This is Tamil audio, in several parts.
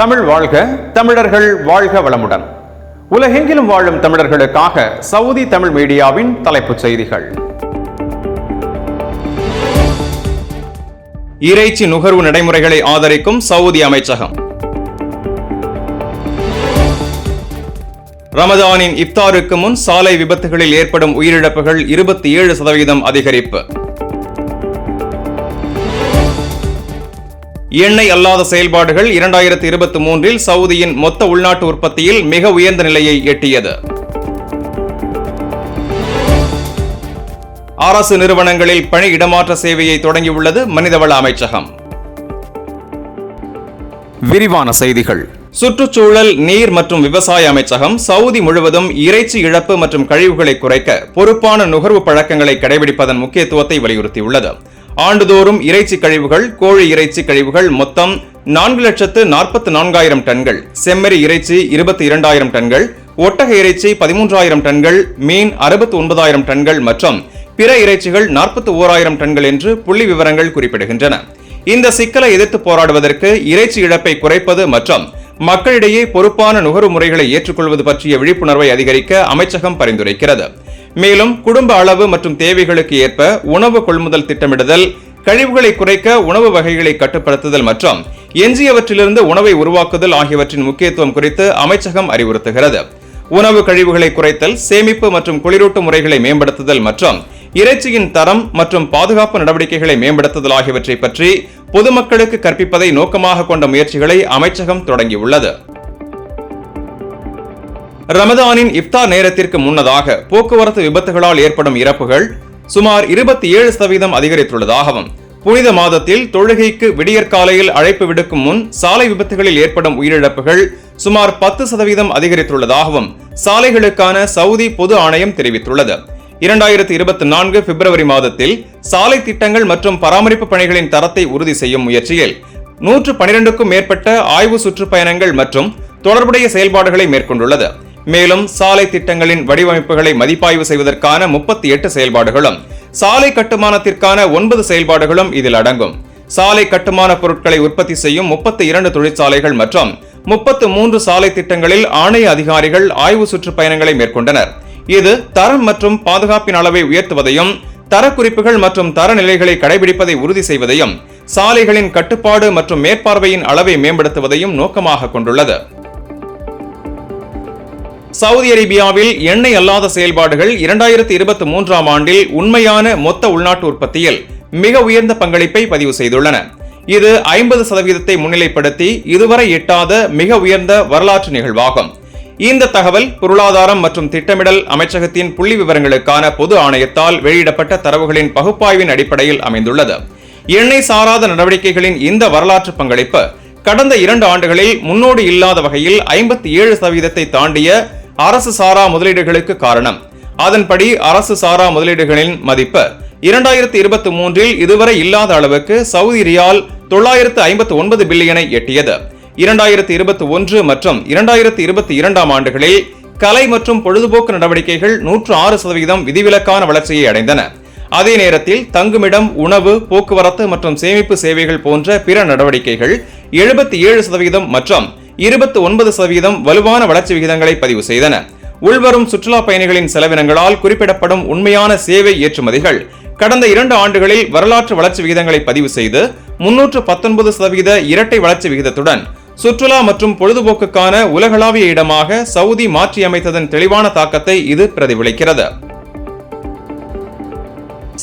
தமிழ் வாழ்க தமிழர்கள் வாழ்க வளமுடன். உலகெங்கிலும் வாழும் தமிழர்களுக்காக சவுதி தமிழ் மீடியாவின் தலைப்புச் செய்திகள். இறைச்சி நுகர்வு நடைமுறைகளை ஆதரிக்கும் சவுதி அமைச்சகம். ரமதானின் இப்தாருக்கு முன் சாலை விபத்துகளில் ஏற்படும் உயிரிழப்புகள் இருபத்தி ஏழு சதவீதம் அதிகரிப்பு. எண்ணெய் அல்லாத செயல்பாடுகள் இரண்டாயிரத்தி இருபத்தி மூன்றில் சவுதியின் மொத்த உள்நாட்டு உற்பத்தியில் மிக உயர்ந்த நிலையை எட்டியது. அரசு நிறுவனங்களில் பணி இடமாற்ற சேவையை தொடங்கியுள்ளது மனிதவள அமைச்சகம். விரிவான செய்திகள். சுற்றுச்சூழல் நீர் மற்றும் விவசாய அமைச்சகம் சவுதி முழுவதும் இறைச்சி இழப்பு மற்றும் கழிவுகளை குறைக்க பொறுப்பான நுகர்வு பழக்கங்களை கடைபிடிப்பதன் முக்கியத்துவத்தை வலியுறுத்தியுள்ளது. ஆண்டுதோறும் இறைச்சி கழிவுகள் கோழி இறைச்சி கழிவுகள் மொத்தம் நான்கு லட்சத்து நாற்பத்தி நான்காயிரம் டன்கள் செம்மறி இறைச்சி இருபத்தி இரண்டாயிரம் டன்கள் ஒட்டக இறைச்சி பதிமூன்றாயிரம் டன்கள் மீன் அறுபத்தி ஒன்பதாயிரம் டன்கள் மற்றும் பிற இறைச்சிகள் நாற்பத்தி ஓராயிரம் டன்கள் என்று புள்ளி விவரங்கள் குறிப்பிடுகின்றன. இந்த சிக்கலை எதிர்த்து போராடுவதற்கு இறைச்சி இழப்பை குறைப்பது மற்றும் மக்களிடையே பொறுப்பான நுகர்வு முறைகளை ஏற்றுக்கொள்வது பற்றிய விழிப்புணர்வை அதிகரிக்க அமைச்சகம் பரிந்துரைக்கிறது. மேலும் குடும்ப அளவு மற்றும் தேவைகளுக்கு ஏற்ப உணவு கொள்முதல் திட்டமிடுதல் கழிவுகளை குறைக்க உணவு வகைகளை கட்டுப்படுத்துதல் மற்றும் எஞ்சியவற்றிலிருந்து உணவை உருவாக்குதல் ஆகியவற்றின் முக்கியத்துவம் குறித்து அமைச்சகம் அறிவுறுத்துகிறது. உணவு கழிவுகளை குறைத்தல் சேமிப்பு மற்றும் குளிரூட்டு முறைகளை மேம்படுத்துதல் மற்றும் இறைச்சியின் தரம் மற்றும் பாதுகாப்பு நடவடிக்கைகளை மேம்படுத்துதல் ஆகியவற்றை பற்றி பொதுமக்களுக்கு கற்பிப்பதை நோக்கமாக கொண்ட முயற்சிகளை அமைச்சகம் தொடங்கியுள்ளது. ரமதானின் இப்தார் நேரத்திற்கு முன்னதாக போக்குவரத்து விபத்துகளால் ஏற்படும் இறப்புகள் சுமார் இருபத்தி ஏழு சதவீதம் அதிகரித்துள்ளதாகவும் புனித மாதத்தில் தொழுகைக்கு விடியற்காலையில் அழைப்பு விடுக்கும் முன் சாலை விபத்துகளில் ஏற்படும் உயிரிழப்புகள் சுமார் பத்து சதவீதம் அதிகரித்துள்ளதாகவும் சாலைகளுக்கான சவுதி பொது ஆணையம் தெரிவித்துள்ளது. இரண்டாயிரத்தி இருபத்தி நான்கு பிப்ரவரி மாதத்தில் சாலை திட்டங்கள் மற்றும் பராமரிப்பு பணிகளின் தரத்தை உறுதி செய்யும் முயற்சியில் நூற்று பனிரெண்டுக்கும் மேற்பட்ட ஆய்வு சுற்றுப்பயணங்கள் மற்றும் தொடர்புடைய செயல்பாடுகளை மேற்கொண்டுள்ளது. மேலும் சாலை திட்டங்களின் வடிவமைப்புகளை மதிப்பாய்வு செய்வதற்கான முப்பத்தி எட்டு செயல்பாடுகளும் சாலை கட்டுமானத்திற்கான ஒன்பது செயல்பாடுகளும் இதில் அடங்கும். சாலை கட்டுமான பொருட்களை உற்பத்தி செய்யும் முப்பத்தி இரண்டு தொழிற்சாலைகள் மற்றும் முப்பத்து மூன்று சாலை திட்டங்களில் ஆணைய அதிகாரிகள் ஆய்வு சுற்றுப்பயணங்களை மேற்கொண்டனர். இது தரம் மற்றும் பாதுகாப்பின் அளவை உயர்த்துவதையும் தரக்குறிப்புகள் மற்றும் தரநிலைகளை கடைபிடிப்பதை உறுதி செய்வதையும் சாலைகளின் கட்டுப்பாடு மற்றும் மேற்பார்வையின் அளவை மேம்படுத்துவதையும் நோக்கமாக கொண்டுள்ளது. சவுதி அரேபியாவில் எண்ணெய் அல்லாத செயல்பாடுகள் இரண்டாயிரத்தி இருபத்தி மூன்றாம் ஆண்டில் உண்மையான மொத்த உள்நாட்டு உற்பத்தியில் மிக உயர்ந்த பங்களிப்பை பதிவு செய்துள்ளன. இது ஐம்பது சதவீதத்தை முன்னிலைப்படுத்தி இதுவரை எட்டாத மிக உயர்ந்த வரலாற்று நிகழ்வாகும். இந்த தகவல் பொருளாதாரம் மற்றும் திட்டமிடல் அமைச்சகத்தின் புள்ளி விவரங்களுக்கான பொது ஆணையத்தால் வெளியிடப்பட்ட தரவுகளின் பகுப்பாய்வின் அடிப்படையில் அமைந்துள்ளது. எண்ணெய் சாராத நடவடிக்கைகளின் இந்த வரலாற்று பங்களிப்பு கடந்த இரண்டு ஆண்டுகளில் முன்னோடி இல்லாத வகையில் ஐம்பத்தி ஏழு சதவீதத்தை தாண்டிய அரசு சாரா முதலீடுகளுக்கு காரணம். அதன்படி அரசு சாரா முதலீடுகளின் மதிப்பு இரண்டாயிரத்தி இருபத்தி மூன்றில் இதுவரை இல்லாத அளவுக்கு சவுதி ரியால் தொள்ளாயிரத்து ஐம்பத்தி ஒன்பது பில்லியனை எட்டியது. இரண்டாயிரத்தி இருபத்தி ஒன்று மற்றும் இரண்டாயிரத்தி இருபத்தி இரண்டாம் ஆண்டுகளில் கலை மற்றும் பொழுதுபோக்கு நடவடிக்கைகள் நூற்று ஆறு சதவீதம் விதிவிலக்கான வளர்ச்சியை அடைந்தன. அதே நேரத்தில் தங்குமிடம் உணவு போக்குவரத்து மற்றும் சேமிப்பு சேவைகள் போன்ற பிற நடவடிக்கைகள் எழுபத்தி ஏழு சதவீதம் மற்றும் இருபத்தி ஒன்பது சதவீதம் வலுவான வளர்ச்சி விகிதங்களை பதிவு செய்தன. உள்வரும் சுற்றுலா பயணிகளின் செலவினங்களால் குறிப்பிடப்படும் உண்மையான சேவை ஏற்றுமதிகள் கடந்த இரண்டு ஆண்டுகளில் வரலாற்று வளர்ச்சி விகிதங்களை பதிவு செய்து முன்னூற்று பத்தொன்பது சதவீத இரட்டை வளர்ச்சி விகிதத்துடன் சுற்றுலா மற்றும் பொழுதுபோக்குக்கான உலகளாவிய இடமாக சவுதி மாற்றியமைத்ததன் தெளிவான தாக்கத்தை இது பிரதிபலிக்கிறது.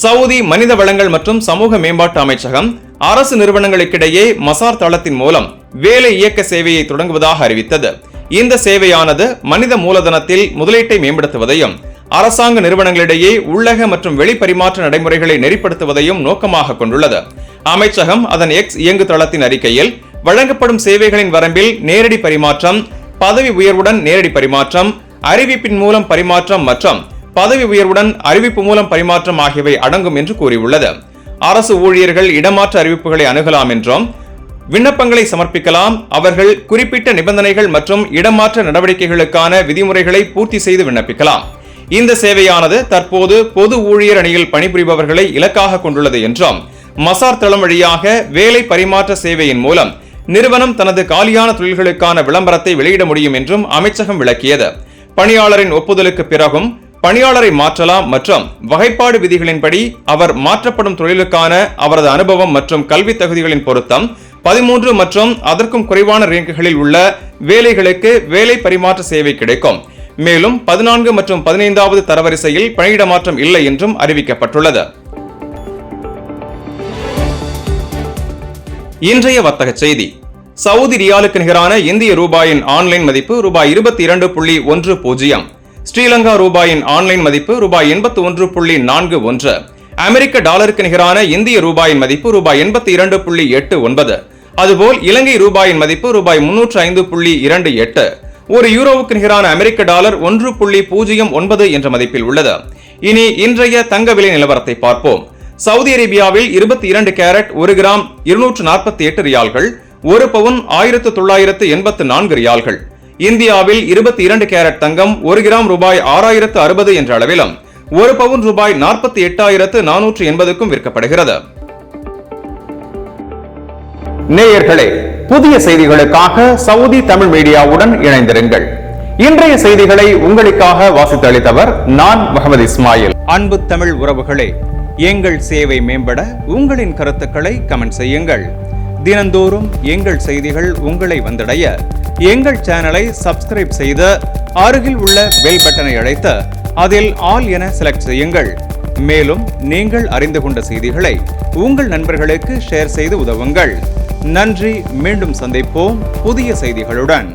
சவுதி மனித வளங்கள் மற்றும் சமூக மேம்பாட்டு அமைச்சகம் அரசு நிறுவனங்களுக்கிடையே மசார் தளத்தின் மூலம் வேலை இயக்க சேவையை தொடங்குவதாக அறிவித்தது. இந்த சேவையானது மனித மூலதனத்தில் முதலீட்டை மேம்படுத்துவதையும் அரசாங்க நிறுவனங்களிடையே உள்ளக மற்றும் வெளிப்பரிமாற்ற நடைமுறைகளை நெறிப்படுத்துவதையும் நோக்கமாக கொண்டுள்ளது. அமைச்சகம் அதன் எக்ஸ் இயங்கு தளத்தின் அறிக்கையில் வழங்கப்படும் சேவைகளின் வரம்பில் நேரடி பரிமாற்றம் பதவி உயர்வுடன் நேரடி பரிமாற்றம் அறிவிப்பின் மூலம் பரிமாற்றம் மற்றும் பதவி உயர்வுடன் அறிவிப்பு மூலம் பரிமாற்றம் ஆகியவை அடங்கும் என்று கூறியுள்ளது. அரசு ஊழியர்கள் இடமாற்ற அறிவிப்புகளை அணுகலாம் என்றும் விண்ணப்பங்களை சமர்ப்பிக்கலாம். அவர்கள் குறிப்பிட்ட நிபந்தனைகள் மற்றும் இடமாற்ற நடவடிக்கைகளுக்கான விதிமுறைகளை பூர்த்தி செய்து விண்ணப்பிக்கலாம். இந்த சேவையானது தற்போது பொது ஊழியர் அணியில் பணிபுரிபவர்களை இலக்காக கொண்டுள்ளது என்றும் மசார் தளம் வழியாக வேலை பரிமாற்ற சேவையின் மூலம் நிறுவனம் தனது காலியான தொழில்களுக்கான விளம்பரத்தை வெளியிட முடியும் என்றும் அமைச்சகம் விளக்கியது. பணியாளரின் ஒப்புதலுக்கு பிறகும் பணியாளரை மாற்றலாம் மற்றும் வகைப்பாடு விதிகளின்படி அவர் மாற்றப்படும் தொழிலுக்கான அவரது அனுபவம் மற்றும் கல்வி தகுதிகளின் பொருத்தம் பதிமூன்று மற்றும் அதற்கும் குறைவான ரேங்குகளில் உள்ள வேலைகளுக்கு வேலை பரிமாற்ற சேவை கிடைக்கும். மேலும் பதினான்கு மற்றும் பதினைந்தாவது தரவரிசையில் பணியிட மாற்றம் இல்லை என்றும் அறிவிக்கப்பட்டுள்ளது. இன்றைய வர்த்தக செய்தி. சவுதி ரியாலுக்கு நிகரான இந்திய ரூபாயின் ஆன்லைன் மதிப்பு ரூபாய் இருபத்தி இரண்டு புள்ளி ஒன்று பூஜ்ஜியம். ஸ்ரீலங்கா ரூபாயின் ஆன்லைன் மதிப்பு ரூபாய் எண்பத்தி ஒன்று புள்ளி நான்கு ஒன்று. அமெரிக்க டாலருக்கு நிகரான இந்திய ரூபாயின் மதிப்பு ரூபாய் எண்பத்தி இரண்டு புள்ளி எட்டு ஒன்பது. அதுபோல் இலங்கை ரூபாயின் மதிப்பு ரூபாய் முன்னூற்று ஐந்து புள்ளி இரண்டு எட்டு. ஒரு யூரோவுக்கு நிகரான அமெரிக்க டாலர் ஒன்று புள்ளி பூஜ்ஜியம் ஒன்பது என்ற மதிப்பில் உள்ளது. இனி இன்றைய தங்க விலை நிலவரத்தை பார்ப்போம். சவுதி அரேபியாவில் இருபத்தி இரண்டு கேரட் ஒரு கிராம் இருநூற்று நாற்பத்தி எட்டு ரியால்கள் ஒரு பவுன் ஆயிரத்து தொள்ளாயிரத்து எண்பத்து நான்கு ரியால்கள். இந்தியாவில் இருபத்தி இரண்டு கேரட் தங்கம் ஒரு கிராம் ரூபாய் ஆறாயிரத்து அறுபது என்ற அளவிலும் ஒரு பவுன் ரூபாய் நாற்பத்தி எட்டாயிரத்து நானூற்று எண்பதுக்கும் விற்கப்படுகிறது. நேயர்களே புதிய செய்திகளுக்காக சவுதி தமிழ் மீடியாவுடன் இணைந்திருங்கள். இன்றைய செய்திகளை உங்களுக்காக வாசித்தளித்தவர் நான் முகமது இஸ்மாயில். அன்பு தமிழ் உறவுகளே எங்கள் சேவை மேம்பட உங்களின் கருத்துக்களை கமெண்ட் செய்யுங்கள். தினந்தோறும் எங்கள் செய்திகள் உங்களை வந்தடைய எங்கள் சேனலை சப்ஸ்கிரைப் செய்து அருகில் உள்ள பெல் பட்டனை அழைத்து அதில் ஆல் என செலக்ட் செய்யுங்கள். மேலும் நீங்கள் அறிந்து கொண்ட செய்திகளை உங்கள் நண்பர்களுக்கு ஷேர் செய்து உதவுங்கள். நன்றி. மீண்டும் சந்திப்போம் புதிய செய்திகளுடன்.